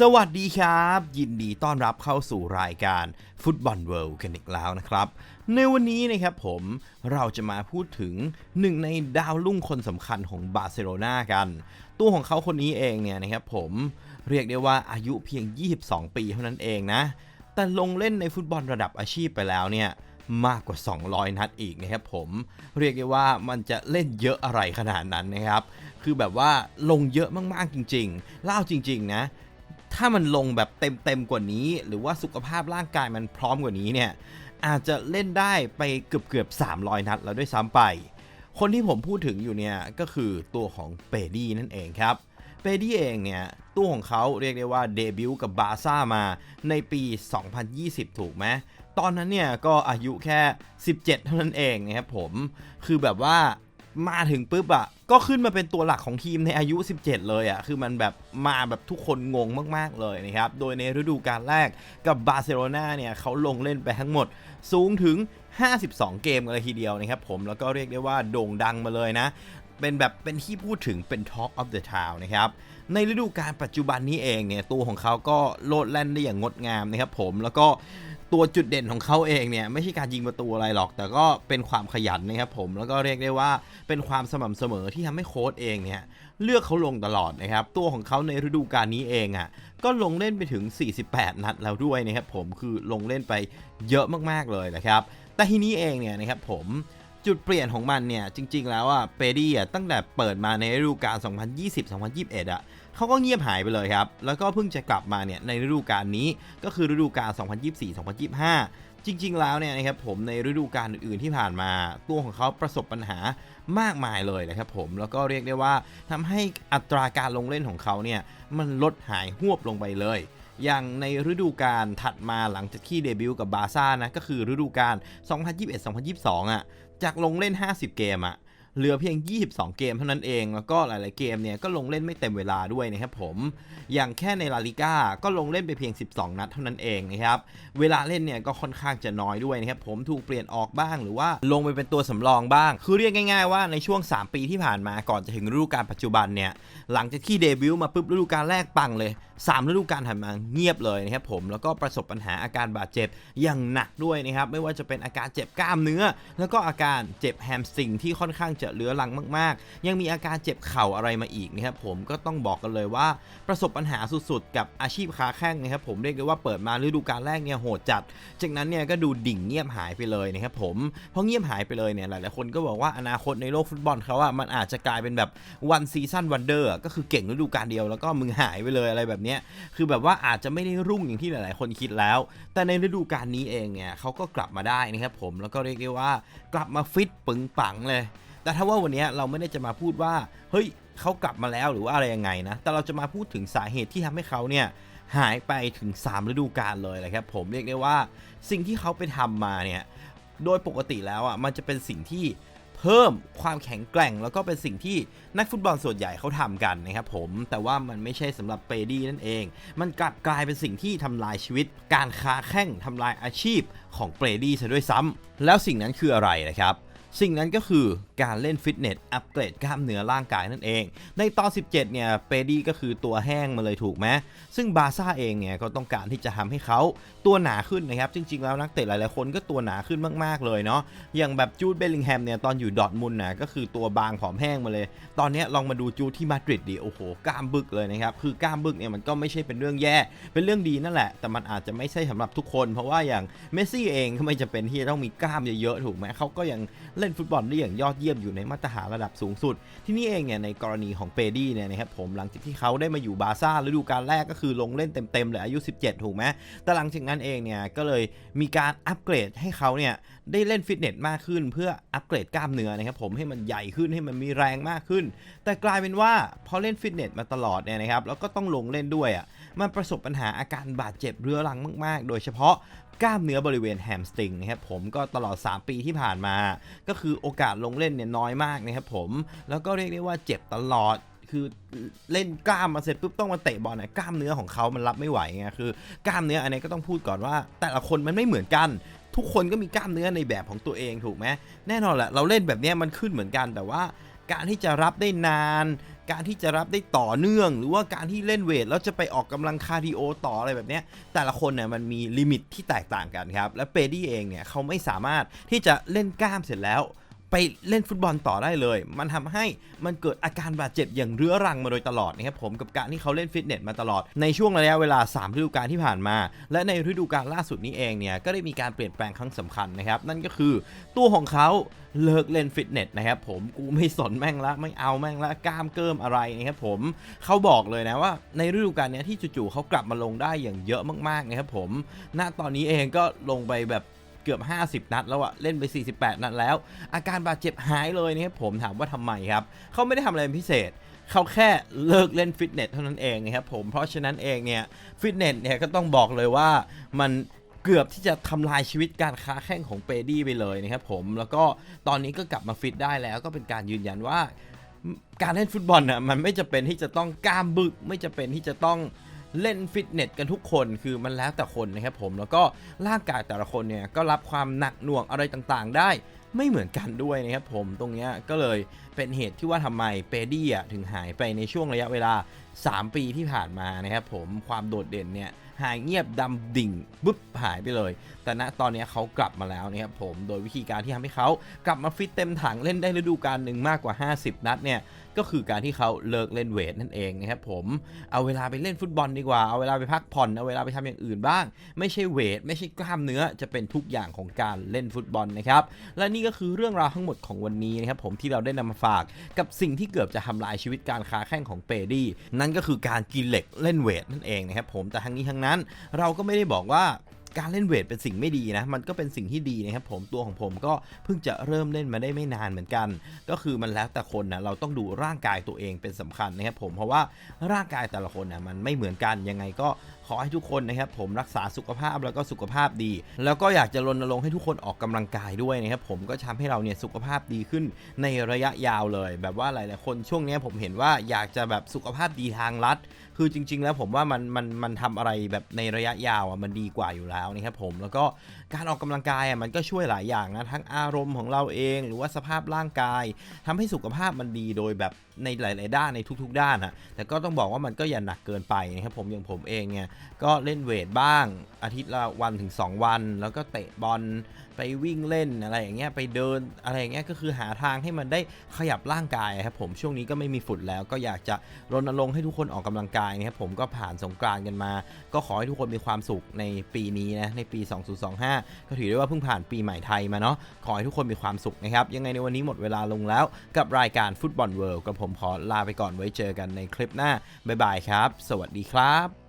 สวัสดีครับ ยินดีต้อนรับเข้าสู่รายการฟุตบอลเวิลด์กันอีกแล้วนะครับ ในวันนี้นะครับผมเราจะมาพูดถึงหนึ่งในดาวรุ่งคนสำคัญของบาร์เซโลนากัน ตัวของเขาคนนี้เองเนี่ยนะครับผมเรียกได้ว่าอายุเพียง 22 ปีเท่านั้นเองนะ แต่ลงเล่นในฟุตบอลระดับอาชีพไปแล้วเนี่ยมากกว่า 200 นัดอีกนะครับผม เรียกได้ว่ามันจะเล่นเยอะอะไรขนาดนั้นนะครับ คือแบบว่าลงเยอะมากๆจริงๆเล่าจริง ๆ นะ ถ้ามันลงแบบเต็มๆกว่านี้ หรือว่าสุขภาพร่างกายมันพร้อมกว่านี้เนี่ยอาจจะเล่นได้ไปเกือบเกือบ300 นัดแล้วด้วยซ้ำไป คนที่ผมพูดถึงอยู่เนี่ยก็คือตัวของเปดี้นั่นเองครับเปดี้เองเนี่ยตัวของเขาเรียกได้ว่าเดบิวต์กับบาร์ซ่ามาในปี 2020 ถูกไหมตอนนั้นเนี่ยก็อายุแค่ 17 เท่านั้นเองนะครับผม คือแบบว่า มาถึงปุ๊บอะก็ขึ้นมาเป็นตัวหลักของทีมในอายุ 17 เลยอะคือมันแบบมาแบบทุกคนงงมาก ๆ เลยนะครับ โดยในฤดูกาลแรกกับบาร์เซโลนาเนี่ยเขาลงเล่นไปทั้งหมดสูงถึง 52 เกมกันเลยทีเดียวนะครับผมแล้วก็เรียกได้ว่าโด่งดังมาเลยนะ เป็นแบบเป็นที่พูดถึงเป็น Talk of the Town นะครับในฤดูกาลปัจจุบันนี้เองเนี่ยตัวของเขาก็โลดแล่นได้อย่างงดงามนะครับผมแล้วก็ ตัวจุดเด่นของเขาเองเนี่ยไม่ใช่การยิงประตูอะไรหรอก แต่ก็เป็นความขยันนะครับผมแล้วก็เรียกได้ว่าเป็นความสม่ำเสมอที่ทำให้โค้ชเองเนี่ยเลือกเขาลงตลอดนะครับตัวของเขาในฤดูกาลนี้เองอะก็ลงเล่นไปถึง 48 นัดแล้วด้วยนะครับผมคือลงเล่นไปเยอะมากๆเลยนะครับแต่ทีนี้เองเนี่ยนะครับผมจุดเปลี่ยนของมันเนี่ยจริง ๆ แล้วอะเปดี้อะตั้งแต่เปิดมาในฤดูกาล 2020-2021อะ เขาก็เงียบหายไปเลยครับ แล้วก็เพิ่งจะกลับมาเนี่ยในฤดูกาลนี้ก็คือฤดูกาล 2024-2025 จริง ๆ แล้วเนี่ยนะครับผมในฤดูกาลอื่นๆที่ผ่านมาตัวของเขาประสบปัญหามากมายเลยนะครับผมแล้วก็เรียกได้ว่าทำให้อัตราการลงเล่นของเขาเนี่ยมันลดหายหวบลงไปเลยอย่างในฤดูกาลถัดมาหลังจากที่เดบิวต์กับบาร์ซ่านะก็คือฤดูกาล 2021-2022 อะ จากลงเล่น 50 เกมอะ เหลือเพียง 22 เกมเท่านั้นเอง แล้วก็หลาย ๆ เกมเนี่ยก็ลงเล่นไม่เต็มเวลาด้วยนะครับผม อย่างแค่ในลาลิก้าก็ลงเล่นไปเพียง 12 นัดเท่านั้นเองนะครับ เวลาเล่นเนี่ยก็ค่อนข้างจะน้อยด้วยนะครับผม ถูกเปลี่ยนออกบ้างหรือว่าลงไปเป็นตัวสำรองบ้าง คือเรียกง่าย ๆ ว่าในช่วง 3 ปีที่ผ่านมา ก่อนจะถึงฤดูกาลปัจจุบันเนี่ย หลังจากที่เดบิวต์มาปุ๊บฤดูกาลแรกปังเลย3ฤดูกาลถัดมาเงียบเลยนะครับผม แล้วก็ประสบปัญหาอาการบาดเจ็บอย่างหนักด้วยนะครับ ไม่ว่าจะเป็นอาการเจ็บกล้ามเนื้อ แล้วก็อาการเจ็บแฮมสตริงที่ค่อนข้างจะจะเรื้อรังมากๆ ยังมีอาการเจ็บเข่าอะไรมาอีกนะครับผมก็ต้องบอกกันเลยว่าประสบปัญหาสุดๆ กับอาชีพค้าแข้งนะครับผมเรียกได้ว่าเปิดมาฤดูกาลแรกเนี่ยโหดจัด จากนั้นเนี่ยก็ดูดิ่งเงียบหายไปเลยนะครับผมพอเงียบหายไปเลยเนี่ยหลายๆคนก็บอกว่าอนาคตในโลกฟุตบอลเขาอะมันอาจจะกลายเป็นแบบวันซีซั่นวันเดอร์ก็คือเก่งฤดูกาลเดียวแล้วก็มึงหายไปเลยอะไรแบบนี้คือแบบว่าอาจจะไม่ได้รุ่งอย่างที่หลาย ๆ คนคิดแล้ว แต่ในฤดูกาลนี้เองเนี่ยเขาก็กลับมาได้นะครับผมแล้วก็เรียกได้ว่ากลับมาฟิตปึงปังเลย แต่ถ้าว่าวันนี้เราไม่ได้จะมาพูดว่าเฮ้ยเขากลับมาแล้วหรือว่าอะไรยังไงนะ แต่เราจะมาพูดถึงสาเหตุที่ทำให้เขาเนี่ยหายไปถึง 3 ฤดูกาลเลยแหละครับผมเรียกได้ว่าสิ่งที่เขาไปทำมาเนี่ยโดยปกติแล้วอะมันจะเป็นสิ่งที่เพิ่มความแข็งแกร่ง แล้วก็เป็นสิ่งที่นักฟุตบอลส่วนใหญ่เขาทำกันนะครับผมแต่ว่ามันไม่ใช่สำหรับเปดี้นั่นเอง มันกลับกลายเป็นสิ่งที่ทำลายชีวิต การค้าแข่งทำลายอาชีพของเปรดี้ซะด้วยซ้ำแล้วสิ่งนั้นคืออะไรนะครับ สิ่งนั้นก็คือการเล่นฟิตเนสอัปเกรดกล้ามเนื้อร่างกายนั่นเอง ในตอน 17 เนี่ยเปดี้ก็คือตัวแห้งมาเลยถูกไหมซึ่งบาซ่าเองเนี่ยก็ต้องการที่จะทำให้เขาตัวหนาขึ้นนะครับ จริง ๆ แล้วนักเตะหลายๆคนก็ตัวหนาขึ้นมาก ๆ เลยเนาะอย่างแบบจูดเบลลิงแฮมเนี่ยตอนอยู่ดอทมุนนะก็คือตัวบางผอมแห้งมาเลย ตอนนี้ลองมาดูจูดที่มาดริดดิโอ้โหกล้ามบึกเลยนะครับคือกล้ามบึกเนี่ยมันก็ไม่ใช่เป็นเรื่องแย่ เป็นเรื่องดีนั่นแหละ แต่มันอาจจะไม่ใช่สำหรับทุกคน เพราะว่าอย่างเมสซี่เองก็ไม่จะเป็นที่จะต้องมีกล้ามเยอะๆถูกไหมเขาก็ยังเล่นฟุตบอลได้อย่างยอดเยี่ยมอยู่ในมาตรฐานระดับสูงสุด ที่นี่เองเนี่ยในกรณีของเปดี้เนี่ยนะครับผมหลังจากที่เขาได้มาอยู่บาซ่าฤดูกาลแรกก็คือลงเล่นเต็มๆเลยอายุ 17 ถูกไหมแต่หลังจากนั้นเองเนี่ยก็เลยมีการอัปเกรดให้เขาเนี่ยได้เล่นฟิตเนสมากขึ้น เพื่ออัปเกรดกล้ามเนื้อนะครับผมให้มันใหญ่ขึ้นให้มันมีแรงมากขึ้น แต่กลายเป็นว่าพอเล่นฟิตเนสมาตลอดเนี่ยนะครับแล้วก็ต้องลงเล่นด้วยอะมันประสบปัญหาอาการบาดเจ็บเรื้อรังมาก ๆ โดยเฉพาะ กล้ามเนื้อบริเวณแฮมสตริงนะครับผมก็ตลอด 3 ปีที่ผ่านมา ก็คือโอกาสลงเล่นเนี่ยน้อยมากนะครับผม แล้วก็เรียกได้ว่าเจ็บตลอดคือเล่นกล้ามมาเสร็จปุ๊บต้องมาเตะบอลเนี่ยกล้ามเนื้อของเขามันรับไม่ไหวไงคือกล้ามเนื้ออันนี้ก็ต้องพูดก่อนว่า แต่ละคนมันไม่เหมือนกัน ทุกคนก็มีกล้ามเนื้อในแบบของตัวเองถูกไหมแน่นอนแหละเราเล่นแบบนี้มันขึ้นเหมือนกันแต่ว่าการที่จะรับได้นาน การที่จะรับได้ต่อเนื่อง หรือว่าการที่เล่นเวทแล้วจะไปออกกำลังคาร์ดิโอต่ออะไรแบบนี้แต่ละคนเนี่ยมันมีลิมิตที่แตกต่างกันครับ และเปดี้เองเนี่ยเขาไม่สามารถที่จะเล่นกล้ามเสร็จแล้ว ไปเล่นฟุตบอลต่อได้เลย มันทำให้มันเกิดอาการบาดเจ็บอย่างเรื้อรังมาโดยตลอดนะครับผมกับการที่เขาเล่นฟิตเนสมาตลอดในช่วงระยะเวลา 3 ฤดูกาลที่ผ่านมา และในฤดูกาลล่าสุดนี้เองเนี่ยก็ได้มีการเปลี่ยนแปลงครั้งสำคัญนะครับ นั่นก็คือตัวของเขาเลิกเล่นฟิตเนสนะครับผมกูไม่สนแม่งละไม่เอาแม่งละกล้ามเกิมอะไรนะครับผมเขาบอกเลยนะว่าในฤดูกาลนี้ที่จู่ๆเขากลับมาลงได้อย่างเยอะมากๆนะครับผมณตอนนี้เองก็ลงไปแบบ เกือบ 50 นัดแล้วอะเล่นไป 48 นัดแล้ว อาการบาดเจ็บหายเลยนะครับผมถามว่าทำไมครับ เขาไม่ได้ทำอะไรพิเศษเขาแค่เลิกเล่นฟิตเนสเท่านั้นเองนะครับผมเพราะฉะนั้นเองเนี่ยฟิตเนสเนี่ยก็ต้องบอกเลยว่ามันเกือบที่จะทำลายชีวิตการค้าแข่งของเปดี้ไปเลยนะครับผมแล้วก็ตอนนี้ก็กลับมาฟิตได้แล้วก็เป็นการยืนยันว่าการเล่นฟุตบอลน่ะมันไม่จะเป็นที่จะต้องกล้ามบึก ไม่จะเป็นที่จะต้อง เล่นฟิตเนสกันทุกคนคือมันแล้วแต่คนนะครับผมแล้วก็ร่างกายแต่ละคนเนี่ยก็รับความหนักหน่วงอะไรต่างๆ ได้ไม่เหมือนกันด้วยนะครับผมตรงนี้ก็เลยเป็นเหตุที่ว่าทำไมเปดี้อะถึงหายไปในช่วงระยะเวลา 3 ปีที่ผ่านมานะครับผมความโดดเด่นเนี่ยหายเงียบดำดิ่งปุ๊บหายไปเลย แต่ณตอนนี้เขากลับมาแล้วนะครับผมโดยวิธีการที่ทำให้เขากลับมาฟิตเต็มถังเล่นได้ฤดูกาลหนึ่งมากกว่า 50 นัดเนี่ย ก็คือการที่เขาเลิกเล่นเวทนั่นเองนะครับผมเอาเวลาไปเล่นฟุตบอลดีกว่าเอาเวลาไปพักผ่อนเอาเวลาไปทำอย่างอื่นบ้าง ไม่ใช่เวท ไม่ใช่กล้ามเนื้อจะเป็นทุกอย่างของการเล่นฟุตบอลนะครับและนี่ก็คือเรื่องราวทั้งหมดของวันนี้นะครับผมที่เราได้นำมาฝากกับสิ่งที่เกือบจะทำลายชีวิตการค้าแข่งของเปดี้นั่นก็คือการกินเหล็กเล่นเวทนั่นเองนะครับผมแต่ทั้งนี้ทั้งนั้นเราก็ไม่ได้บอกว่า การเล่นเวทเป็นสิ่งไม่ดีนะ มันก็เป็นสิ่งที่ดีนะครับผมตัวของผมก็เพิ่งจะเริ่มเล่นมาได้ไม่นานเหมือนกัน ก็คือมันแล้วแต่คนนะเราต้องดูร่างกายตัวเองเป็นสำคัญนะครับผมเพราะว่าร่างกายแต่ละคนนะมันไม่เหมือนกันยังไงก็ขอให้ทุกคนนะครับผมรักษาสุขภาพแล้วก็สุขภาพดี แล้วก็อยากจะรณรงค์ให้ทุกคนออกกำลังกายด้วยนะครับผมก็ทำให้เราเนี่ยสุขภาพดีขึ้นในระยะยาวเลย แบบว่าหลาย ๆ คนช่วงนี้ผมเห็นว่าอยากจะแบบสุขภาพดีทางลัด คือจริง ๆ แล้วผมว่ามันมันมันทำอะไรแบบในระยะยาวอะมันดีกว่าอยู่แล้วนะครับผมแล้วก็การออกกำลังกายอะมันก็ช่วยหลายอย่างนะทั้งอารมณ์ของเราเอง หรือว่าสภาพร่างกายทำให้สุขภาพมันดีโดยแบบ ในหลาย ๆ ด้านในทุก ๆ ด้านอะแต่ก็ต้องบอกว่ามันก็อย่าหนักเกินไปนะครับผมอย่างผมเองเนี่ยก็เล่นเวทบ้าง อาทิตย์ละวันถึง 2 วัน แล้วก็เตะบอลไปวิ่งเล่นอะไรอย่างเงี้ยไปเดินอะไรอย่างเงี้ยก็คือหาทางให้มันได้ขยับร่างกายครับผมช่วงนี้ก็ไม่มีฝุ่นแล้ว ก็อยากจะรณรงค์ให้ทุกคนออกกำลังกายนะครับผมก็ผ่านสงกรานกันมา ก็ขอให้ทุกคนมีความสุขในปีนี้นะในปี 2025 ก็ถือได้ว่าเพิ่งผ่านปีใหม่ไทยมาเนาะขอให้ทุกคนมีความสุขนะครับยังไงในวันนี้หมดเวลาลงแล้วกับรายการฟุตบอลเวิลด์กับผมขอลาไปก่อนไว้เจอกันในคลิปหน้าบ๊ายบายครับ สวัสดีครับ